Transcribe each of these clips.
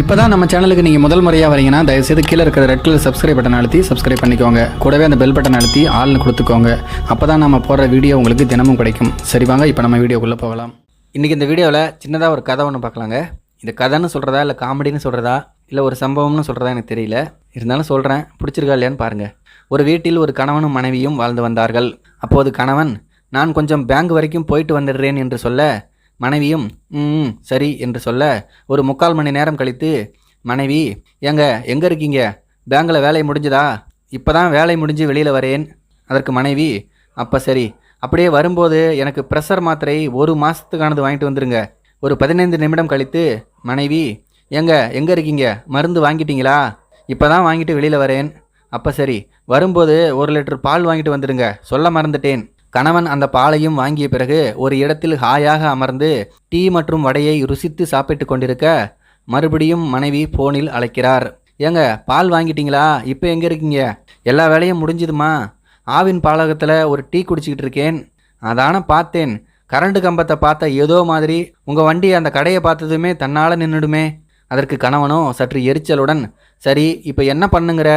இப்போ தான் நம்ம சேனலுக்கு நீங்கள் முதல் முறையாக வரீங்கன்னா தயவுசெய்து கீழே இருக்கிற ரெட் கலர் சப்ஸ்கிரைப் பட்டன் அழுத்தி சப்ஸ்கிரைப் பண்ணிக்கோங்க. கூடவே அந்த பெல் பட்டன் அழுத்தி ஆள்னு கொடுத்துக்கோங்க. அப்போ தான் நம்ம போடுற வீடியோ உங்களுக்கு தினமும் கிடைக்கும். சரி வாங்க இப்போ நம்ம வீடியோக்குள்ளே போகலாம். இன்றைக்கி இந்த வீடியோவில் சின்னதாக ஒரு கதை ஒன்று பார்க்கலாங்க. இந்த கதைன்னு சொல்கிறதா இல்லை காமெடின்னு சொல்கிறதா இல்லை ஒரு சம்பவம்னு சொல்கிறதா எனக்கு தெரியல. இருந்தாலும் சொல்கிறேன் பிடிச்சிருக்கா இல்லையான்னு பாருங்கள் ஒரு வீட்டில் ஒரு கணவனும் மனைவியும் வாழ்ந்து வந்தார்கள். அப்போது கணவன் நான் கொஞ்சம் பேங்க் வரைக்கும் போயிட்டு வந்துடுறேன் என்று சொல்ல மனைவியும் ம் சரி என்று சொல்ல ஒரு முக்கால் மணி நேரம் கழித்து மனைவி ஏங்க எங்கே இருக்கீங்க? பேங்கில் வேலை முடிஞ்சதா? இப்போ தான் வேலை முடிஞ்சு வெளியில் வரேன். அதற்கு மனைவி அப்போ சரி. அப்படியே வரும்போது எனக்கு ப்ரெஷர் மாத்திரை ஒரு மாதத்துக்கானது வாங்கிட்டு வந்துருங்க. ஒரு பதினைந்து நிமிடம் கழித்து மனைவி ஏங்க எங்கே இருக்கீங்க? மருந்து வாங்கிட்டீங்களா? இப்போ தான் வாங்கிட்டு வெளியில் வரேன். அப்போ சரி வரும்போது ஒரு லிட்டர் பால் வாங்கிட்டு வந்துடுங்க சொல்ல மறந்துட்டேன். கணவன் அந்த பாலையும் வாங்கிய பிறகு ஒரு இடத்தில் ஹாயாக அமர்ந்து டீ மற்றும் வடையை ருசித்து சாப்பிட்டு கொண்டிருக்க மறுபடியும் மனைவி ஃபோனில் அழைக்கிறார். ஏங்க பால் வாங்கிட்டீங்களா? இப்போ எங்கே இருக்கீங்க? எல்லா வேலையும் முடிஞ்சுதுமா ஆவின் பாலகத்தில் ஒரு டீ குடிச்சிக்கிட்டு இருக்கேன். அதான பார்த்தேன். கரண்ட் கம்பத்தை பார்த்த ஏதோ மாதிரி உங்கள் வண்டி அந்த கடையை பார்த்ததுமே தன்னால் நின்றுடுமே அதற்கு கணவனோ சற்று எரிச்சலுடன் சரி இப்போ என்ன பண்ணுங்கிற?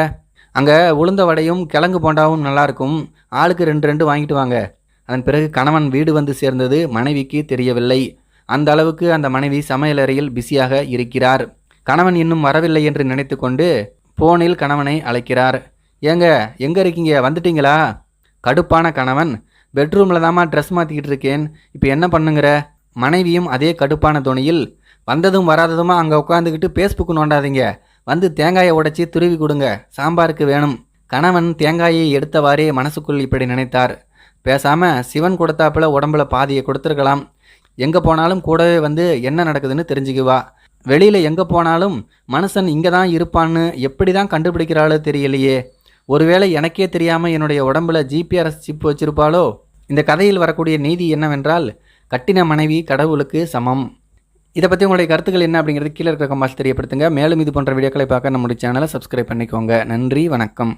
அங்கே உளுந்த வடையும் கிழங்கு போண்டாவும் நல்லாயிருக்கும் ஆளுக்கு ரெண்டு ரெண்டு வாங்கிட்டு வாங்க. அதன் பிறகு கணவன் வீடு வந்து சேர்ந்தது மனைவிக்கு தெரியவில்லை. அந்த அளவுக்கு அந்த மனைவி சமையலறையில் பிஸியாக இருக்கிறார். கணவன் இன்னும் வரவில்லை என்று நினைத்துக்கொண்டு போனில் கணவனை அழைக்கிறார். ஏங்க எங்கே இருக்கீங்க? வந்துட்டீங்களா? கடுப்பான கணவன். பெட்ரூமில் தாம்மா ட்ரெஸ் மாற்றிக்கிட்டு இருக்கேன். இப்போ என்ன பண்ணுங்கிற? மனைவியும் அதே கடுப்பான துணியில். வந்ததும் வராததுமா அங்கே உட்காந்துக்கிட்டு ஃபேஸ்புக் நோண்டாதீங்க. வந்து தேங்காயை உடைச்சி துருவி கொடுங்க. சாம்பாருக்கு வேணும். கணவன் தேங்காயை எடுத்தவாறே மனசுக்குள் இப்படி நினைத்தார். பேசாமல் சிவன் கொடுத்தாப்புல உடம்புல பாதியை கொடுத்துருக்கலாம். எங்கே போனாலும் கூடவே வந்து என்ன நடக்குதுன்னு தெரிஞ்சுக்குவா. வெளியில் எங்கே போனாலும் மனுஷன் இங்கே தான் இருப்பான்னு எப்படி தான் கண்டுபிடிக்கிறாளோ தெரியலையே. ஒருவேளை எனக்கே தெரியாமல் என்னுடைய உடம்புல ஜிபிஆர்எஸ் சிப் வச்சிருப்பாளோ? இந்த கதையில் வரக்கூடிய நீதி என்னவென்றால் கட்டின மனைவி கடவுளுக்கு சமம். இதை பற்றி உங்களுடைய கருத்துக்கள் என்ன அப்படிங்கிறது கீழே இருக்க கம்பாஸ் தெரியப்படுத்துங்க. மேலும் இது போன்ற வீடியோக்களை பார்க்க நம்முடைய சேனலை சப்ஸ்கிரைப் பண்ணிக்கோங்க. நன்றி வணக்கம்.